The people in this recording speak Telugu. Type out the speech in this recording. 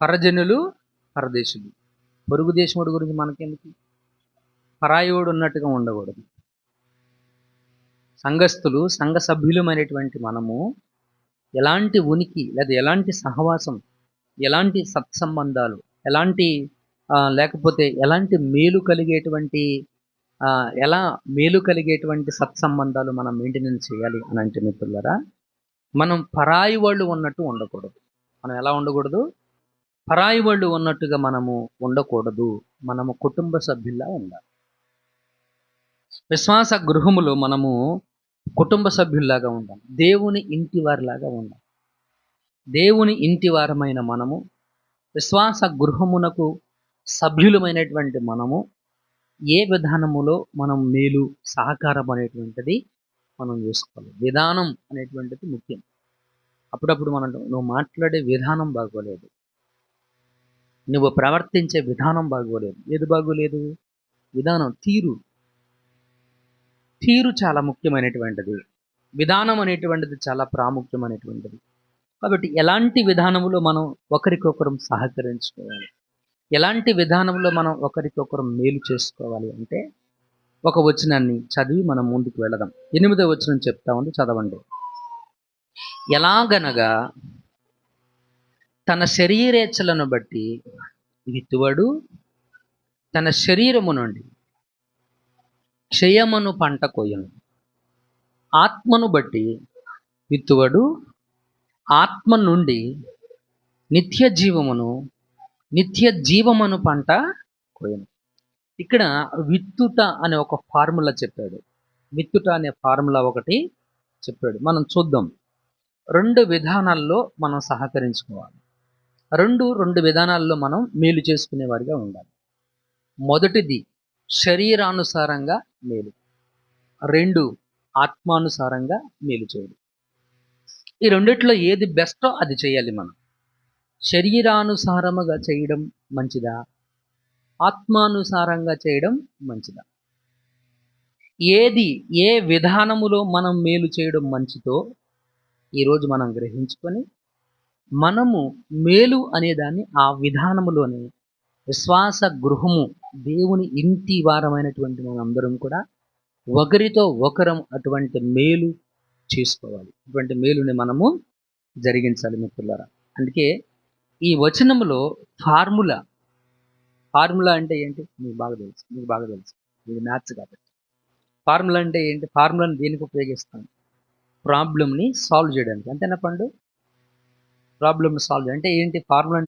పరజనులు పరదేశులు. పొరుగు దేశముడు గురించి మనకెందుకు? పరాయువుడు ఉన్నట్టుగా ఉండకూడదు. సంఘస్థులు సంఘ సభ్యులమైనటువంటి మనము ఎలాంటి ఉనికి లేదా ఎలాంటి సహవాసం ఎలాంటి సత్సంబంధాలు ఎలాంటి లేకపోతే ఎలాంటి మేలు కలిగేటువంటి ఎలా మేలు కలిగేటువంటి సత్సంబంధాలు మనం మెయింటెనెన్స్ చేయాలి అని అంటే మిత్రులరా మనం పరాయి వాళ్ళు ఉన్నట్టు ఉండకూడదు. మనం ఎలా ఉండకూడదు? పరాయి వాళ్ళు ఉన్నట్టుగా మనము ఉండకూడదు. మనము కుటుంబ సభ్యుల్లా ఉండాలి. విశ్వాస గృహములో మనము కుటుంబ సభ్యుల్లాగా ఉండాలి. దేవుని ఇంటి వారిలాగా ఉండాలి. దేవుని ఇంటి వారమైన మనము విశ్వాస గృహమునకు సభ్యులమైనటువంటి మనము ఏ విధానములో మనం మేలు సహకారం అనేటువంటిది మనం చేసుకోవాలి. విధానం అనేటువంటిది ముఖ్యం. అప్పుడప్పుడు మనం నువ్వు మాట్లాడే విధానం బాగోలేదు. నువ్వు ప్రవర్తించే విధానం బాగోలేదు. ఏది బాగోలేదు? విధానం తీరు. తీరు చాలా ముఖ్యమైనటువంటిది. విధానం అనేటువంటిది చాలా ప్రాముఖ్యమైనటువంటిది. కాబట్టి ఎలాంటి విధానములో మనం ఒకరికొకరం సహకరించుకోవాలి? ఎలాంటి విధానంలో మనం ఒకరికొకరం మేలు చేసుకోవాలి అంటే ఒక వచనాన్ని చదివి మనం ముందుకు వెళదాం. ఎనిమిదో వచనం చెప్తా ఉంది చదవండి. ఎలాగనగా తన శరీరేచ్ఛలను బట్టి విత్తువడు తన శరీరము నుండి క్షయమను పంట కోయను ఆత్మను బట్టి విత్తువడు ఆత్మ నుండి నిత్య జీవమును నిత్య జీవమును పంట కోయను ఇక్కడ విత్తుట అనే ఒక ఫార్ములా చెప్పాడు. విత్తుట అనే ఫార్ములా ఒకటి చెప్పాడు. మనం చూద్దాం. రెండు విధానాల్లో మనం సహకరించుకోవాలి. రెండు రెండు విధానాల్లో మనం మేలు చేసుకునేవారిగా ఉండాలి. మొదటిది శరీరానుసారంగా మేలు. రెండు ఆత్మానుసారంగా మేలు చేయడం. ఈ రెండిట్లో ఏది బెస్టో అది చేయాలి మనం. శరీరానుసారముగా చేయడం మంచిదా? ఆత్మానుసారంగా చేయడం మంచిదా? ఏది ఏ విధానములో మనం మేలు చేయడం మంచిదో ఈరోజు మనం గ్రహించుకొని మనము మేలు అనేదాన్ని ఆ విధానములోని విశ్వాస గృహము దేవుని ఇంటి వారమైనటువంటి మనందరం కూడా ఒకరితో ఒకరం అటువంటి మేలు చేసుకోవాలి. అటువంటి మేలుని మనము జరిగించాలి మిత్రులారా. అందుకే ఈ వచనములో ఫార్ములా ఫార్ములా అంటే ఏంటి? మీకు బాగా తెలుసు మీకు బాగా తెలుసు. ఇది మ్యాథ్స్ కాబట్టి. ఫార్ములా అంటే ఏంటి? ఫార్ములాని దేనికి ఉపయోగిస్తాం? ప్రాబ్లమ్ని సాల్వ్ చేయడానికి. అంతేనా పండు? ప్రాబ్లమ్ సాల్వ్ అంటే ఏంటి? ఫార్ములా